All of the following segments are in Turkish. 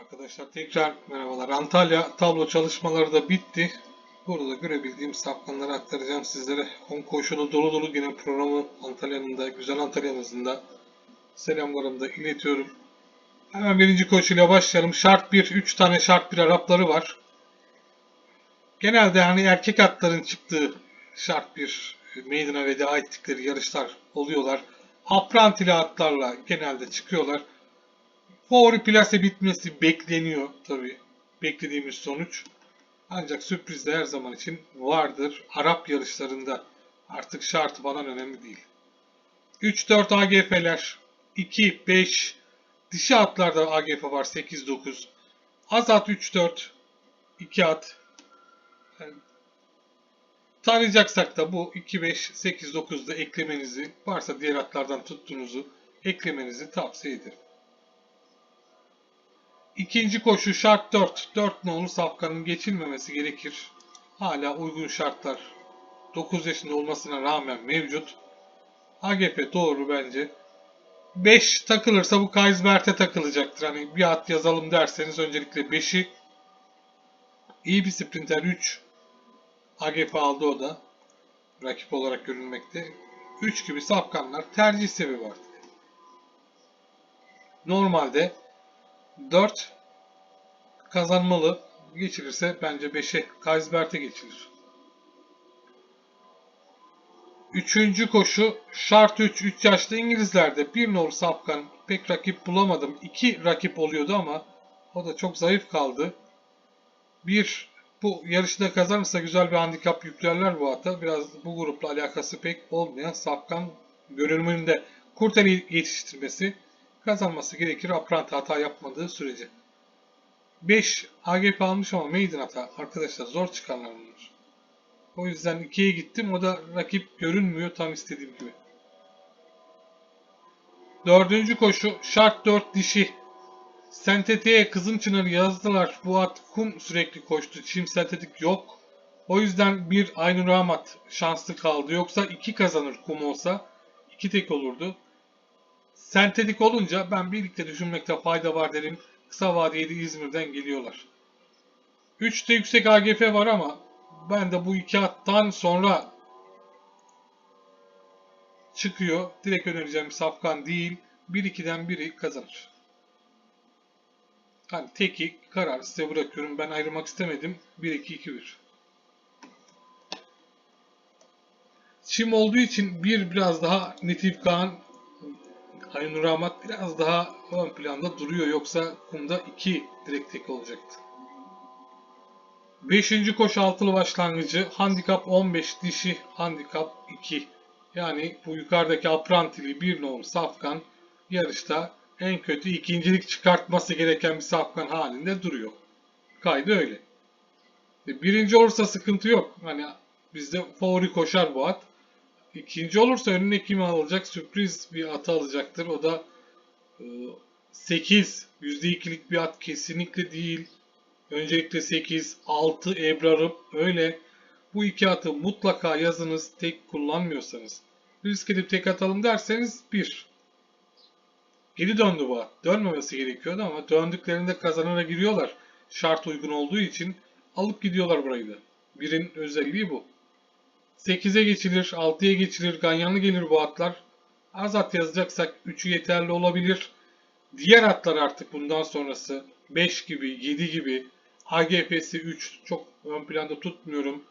Arkadaşlar tekrar merhabalar. Antalya tablo çalışmaları da bitti. Burada görebildiğim sapkanları aktaracağım sizlere. Hong koşulu dolu dolu gene programı Antalya'nın da güzel Antalya'mızın da selamlarımı da iletiyorum. Hemen birinci koşuyla başlayalım. Şart 1, 3 tane şart 1 Arapları var. Genelde hani erkek atların çıktığı şart 1 meydana veda ettikleri yarışlar oluyorlar. Aprantili atlarla genelde çıkıyorlar. Favori plase bitmesi bekleniyor tabi. Beklediğimiz sonuç. Ancak sürpriz de her zaman için vardır. Arap yarışlarında artık şartı falan önemli değil. 3-4 AGF'ler, 2-5 dişi atlarda AGF var 8-9. Az at 3-4, 2 at. Yani tanıyacaksak da bu 2-5-8-9'da eklemenizi varsa diğer atlardan tuttuğunuzu eklemenizi tavsiye ederim. İkinci koşu şart 4. 4 nolu safkanın geçilmemesi gerekir. Hala uygun şartlar 9 yaşında olmasına rağmen mevcut. AGP doğru bence. 5 takılırsa bu Kaisbert'e takılacaktır. Hani bir at yazalım derseniz öncelikle 5'i iyi bir sprinter 3 AGP aldı o da. Rakip olarak görülmekte. 3 gibi safkanlar tercih sebebi var. Normalde 4 kazanmalı. Geçilirse bence 5'e Kaisbert'e geçilir. Üçüncü koşu şart 3 3 yaşlı İngilizlerde bir nor sapkan pek rakip bulamadım. 2 rakip oluyordu ama o da çok zayıf kaldı. Bir bu yarışta kazanırsa güzel bir handikap yüklerler bu ata. Biraz bu grupla alakası pek olmayan sapkan görünümünde kurteli yetiştirmesi kazanması gerekir Aprant hata yapmadığı sürece. 5 AGP almış ama maiden hata. Arkadaşlar zor çıkanlar bunlar. O yüzden 2'ye gittim. O da rakip görünmüyor tam istediğim gibi. Dördüncü koşu şart 4 dişi. Sentetiğe kızım çınarı yazdılar. Bu at kum sürekli koştu. Çim sentetik yok. O yüzden bir Aynur Rahmat şanslı kaldı. Yoksa 2 kazanır kum olsa. 2 tek olurdu. Sentetik olunca ben birlikte düşünmekte fayda var derim. Kısa vadeli İzmir'den geliyorlar. 3'te yüksek AGF var ama ben de bu iki attan sonra çıkıyor. Direkt önereceğim safkan değil. 1-2'den biri kazanır. Hani teki karar size bırakıyorum. Ben ayrılmak istemedim. 1-2-2-1. Çim olduğu için bir biraz daha Netif Kaan Aynur Rahmat biraz daha ön planda duruyor. Yoksa kumda 2 direkt tek olacaktı. 5. koşu altılı başlangıcı handikap 15 dişi handikap 2. Yani bu yukarıdaki aprantili bir nolu safkan yarışta en kötü ikincilik çıkartması gereken bir safkan halinde duruyor. Kaydı öyle. E, birinci olursa sıkıntı yok. Hani bizde favori koşar bu at. İkinci olursa önüne kim alacak? Sürpriz bir atı alacaktır. O da e, 8. %2'lik bir at kesinlikle değil. Öncelikle 8, 6 Ebrar'ım öyle. Bu iki atı mutlaka yazınız tek kullanmıyorsanız. Risk edip tek atalım derseniz 1. Geri döndü bu at. Dönmemesi gerekiyordu ama döndüklerinde kazanana giriyorlar. Şart uygun olduğu için alıp gidiyorlar burayı da. Birin özelliği bu. 8'e geçilir, 6'ya geçilir, ganyanlı gelir bu atlar. Az at yazacaksak 3'ü yeterli olabilir. Diğer atlar artık bundan sonrası 5 gibi, 7 gibi, HGP'si 3 çok ön planda tutmuyorum.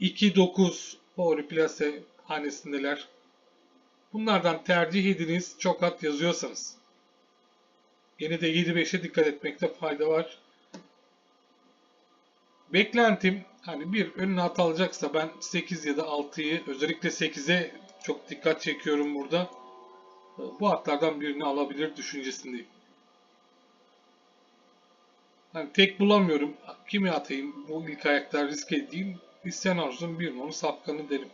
2-9 favori plase hanesindeler. Bunlardan tercih ediniz çok at yazıyorsanız. Yine de 7-5'e dikkat etmekte fayda var. Beklentim hani bir önüne at alacaksa ben 8 ya da 6'yı özellikle 8'e çok dikkat çekiyorum burada. Bu atlardan birini alabilir düşüncesindeyim. Hani tek bulamıyorum. Kimi atayım? Bu ilk ayakta risk edeyim. İsteyen arzum bir numaralı safkanı derim.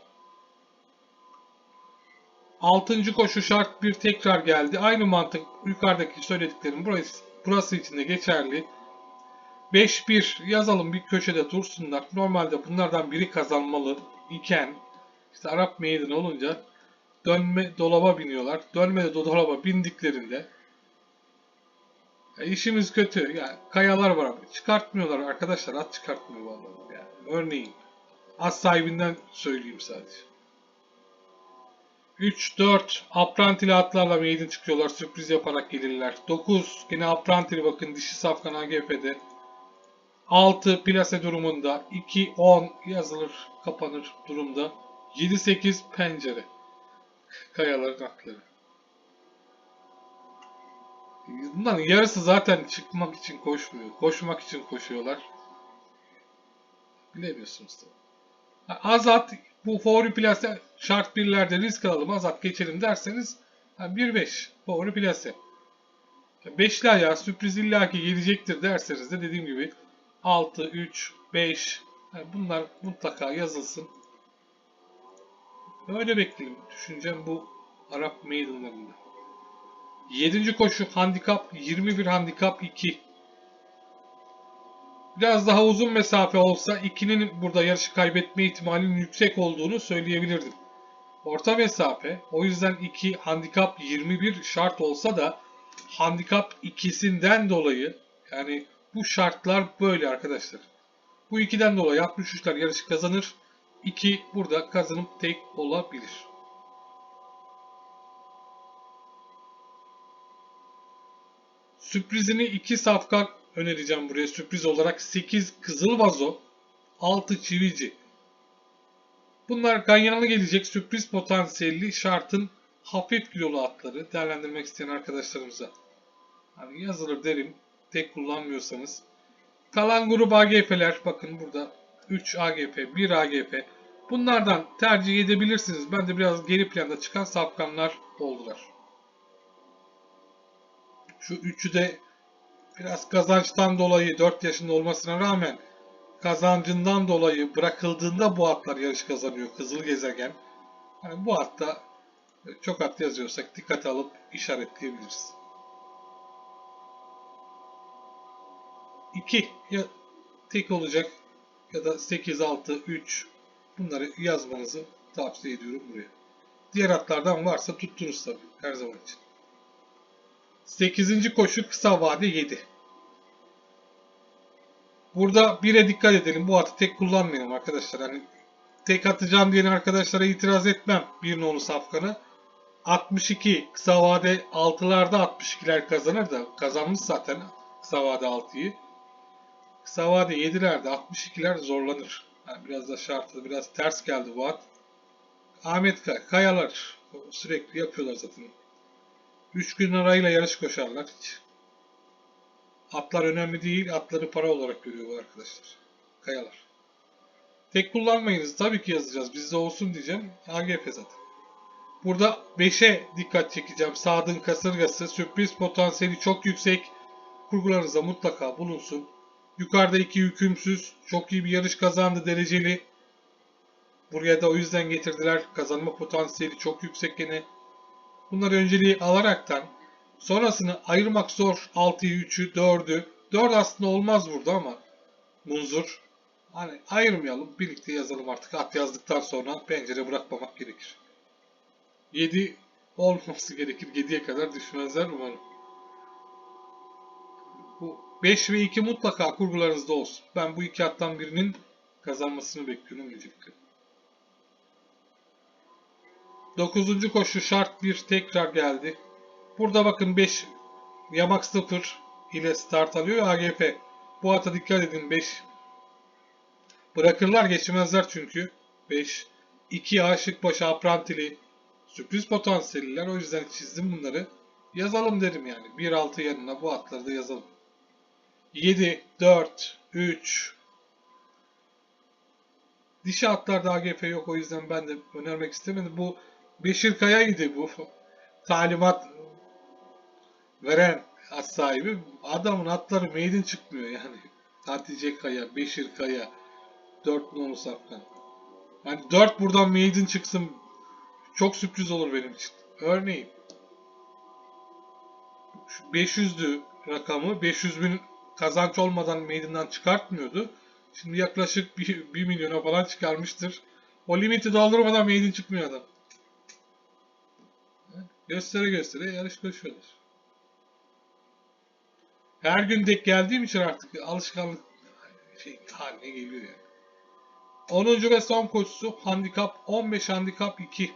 Altıncı koşu şart bir tekrar geldi. Aynı mantık yukarıdaki söylediklerim burası, burası için de geçerli. 5-1 yazalım bir köşede dursunlar. Normalde bunlardan biri kazanmalı iken işte Arap meydan olunca dönme dolaba biniyorlar. Dönme dolaba bindiklerinde Ya işimiz kötü. Yani kayalar var çıkartmıyorlar arkadaşlar. At çıkartmıyor vallahi. Yani örneğin. At sahibinden söyleyeyim sadece. 3, 4 aprantili atlarla maiden çıkıyorlar. Sürpriz yaparak gelirler. 9 yine aprantili bakın dişi safkan AGF'de. 6 plase durumunda. 2, 10 yazılır kapanır durumda. 7, 8 pencere. Kayaların atları. Bunların yarısı zaten çıkmak için koşmuyor. Koşmak için koşuyorlar. Bilemiyorsunuz tabii. Azat bu favori plase şart birlerde risk alalım azat geçelim derseniz ha, 1-5 favori plase. Beşli ayağı sürpriz illaki gelecektir derseniz de dediğim gibi 6, 3, 5 ha, bunlar mutlaka yazılsın. Öyle bekleyelim. Düşüncem bu Arap meydanlarında. 7. koşu handikap 21 handikap 2. Biraz daha uzun mesafe olsa 2'nin burada yarışı kaybetme ihtimalinin yüksek olduğunu söyleyebilirdim. Orta mesafe o yüzden 2 handikap 21 şart olsa da handikap ikisinden dolayı yani bu şartlar böyle arkadaşlar. Bu ikiden dolayı 63'ler yarışı kazanır. 2 burada kazanıp tek olabilir. Sürprizini 2 safkan önereceğim buraya sürpriz olarak 8 kızıl vazo, 6 çivici. Bunlar ganyanlı gelecek sürpriz potansiyelli şartın hafif kilolu atları değerlendirmek isteyen arkadaşlarımıza. Hani yazılır derim tek kullanmıyorsanız. Kalan grup AGF'ler bakın burada 3 AGF, 1 AGF. Bunlardan tercih edebilirsiniz. Ben de biraz geri planda çıkan safkanlar oldular. Şu üçü de biraz kazançtan dolayı 4 yaşında olmasına rağmen kazancından dolayı bırakıldığında bu atlar yarış kazanıyor Kızıl Gezegen. Yani bu atta çok at yazıyorsak dikkate alıp işaretleyebiliriz. 2 ya tek olacak ya da 8, 6, 3 bunları yazmanızı tavsiye ediyorum buraya. Diğer atlardan varsa tuttunuz tabii her zaman için. 8. koşu kısa vade 7. Burada 1'e dikkat edelim. Bu atı tek kullanmayalım arkadaşlar. Hani tek atacağım diyen arkadaşlara itiraz etmem. Bir nolu safkanı. 62 kısa vade 6'larda 62'ler kazanır da kazanmış zaten kısa vade 6'yı. Kısa vade 7'lerde 62'ler zorlanır. Yani biraz da şartlı biraz ters geldi bu at. Ahmet Kay Kayalar sürekli yapıyorlar zaten. 3 gün arayla yarış koşarlar hiç. Atlar önemli değil, atları para olarak görüyor bu arkadaşlar. Kayalar. Tek kullanmayınız. Tabii ki yazacağız. Bizde olsun diyeceğim. AGF zaten. Burada 5'e dikkat çekeceğim. Sadın kasırgası. Sürpriz potansiyeli çok yüksek. Kurgularınızda mutlaka bulunsun. Yukarıda iki hükümsüz. Çok iyi bir yarış kazandı dereceli. Buraya da o yüzden getirdiler. Kazanma potansiyeli çok yüksek gene. Bunları önceliği alaraktan sonrasını ayırmak zor. 6'yı, 3'ü, 4'ü. 4 aslında olmaz burada ama munzur. Hani ayırmayalım. Birlikte yazalım artık. At yazdıktan sonra pencere bırakmamak gerekir. 7 olması gerekir. 7'ye kadar düşmezler umarım. Bu 5 ve 2 mutlaka kurgularınızda olsun. Ben bu iki attan birinin kazanmasını bekliyorum öncelikle. 9. koşu şart 1 tekrar geldi. Burada bakın 5 yamak 0 ile start alıyor AGF. Bu ata dikkat edin 5. Bırakırlar geçmezler çünkü. 5. 2 aşık başı aprantili. Sürpriz potansiyeliler o yüzden çizdim bunları. Yazalım derim yani. 1-6 yanına bu atları da yazalım. 7, 4, 3. Dişi atlarda AGF yok o yüzden ben de önermek istemedim. Bu Beşir Kaya'ydı bu. Talimat veren at sahibi. Adamın atları maiden çıkmıyor yani. Hatice Kaya, Beşir Kaya, 4 nolu safkan. Yani 4 buradan maiden çıksın çok sürpriz olur benim için. Örneğin 500'lü rakamı 500 bin kazanç olmadan maiden'dan çıkartmıyordu. Şimdi yaklaşık 1, 1 milyona falan çıkarmıştır. O limiti doldurmadan maiden çıkmıyor adam. Göstere göstere yarış koşuyorlar. Her gün denk geldiğim için artık alışkanlık şey haline geliyor yani. 10. ve son koşusu handikap 15 handikap 2.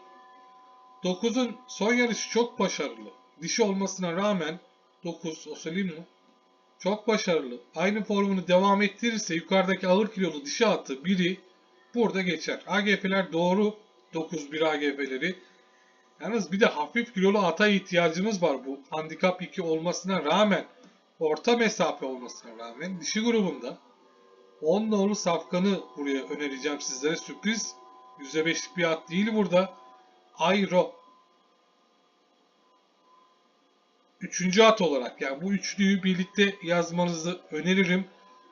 9'un son yarışı çok başarılı. Dişi olmasına rağmen 9 o söyleyeyim mi? Çok başarılı. Aynı formunu devam ettirirse yukarıdaki ağır kilolu dişi atı biri burada geçer. AGF'ler doğru 9-1 AGF'leri. Yalnız bir de hafif kilolu ata ihtiyacımız var bu handikap 2 olmasına rağmen orta mesafe olmasına rağmen dişi grubunda 10 nolu safkanı buraya önereceğim sizlere. Sürpriz. %5'lik bir at değil burada. Ayro. Üçüncü at olarak yani bu üçlüyü birlikte yazmanızı öneririm.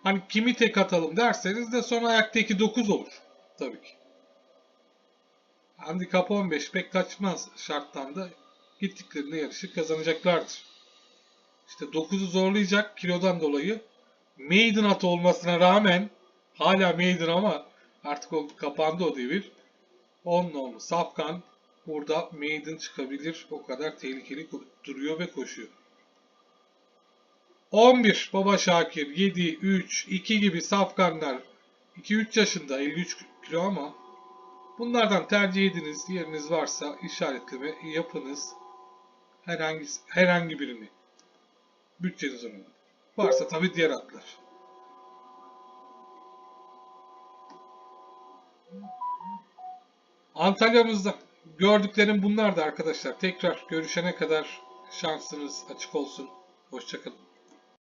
Hani kimi tek atalım derseniz de son ayaktaki 9 olur. Tabii ki. Handikap 15 pek kaçmaz şarttan da gittiklerinde yarışı kazanacaklardır. İşte 9'u zorlayacak kilodan dolayı maiden at olmasına rağmen hala maiden ama artık o kapandı o devir. 10 nolu Safkan burada maiden çıkabilir. O kadar tehlikeli duruyor ve koşuyor. 11 Baba Şakir 7 3 2 gibi Safkanlar 2-3 yaşında 53 kilo ama bunlardan tercih ediniz. Yeriniz varsa işaretleme yapınız. Herhangi herhangi birini. Bütçeniz ona. Varsa tabii diğer atlar. Antalya'mızda gördüklerim bunlardı arkadaşlar. Tekrar görüşene kadar şansınız açık olsun. Hoşçakalın.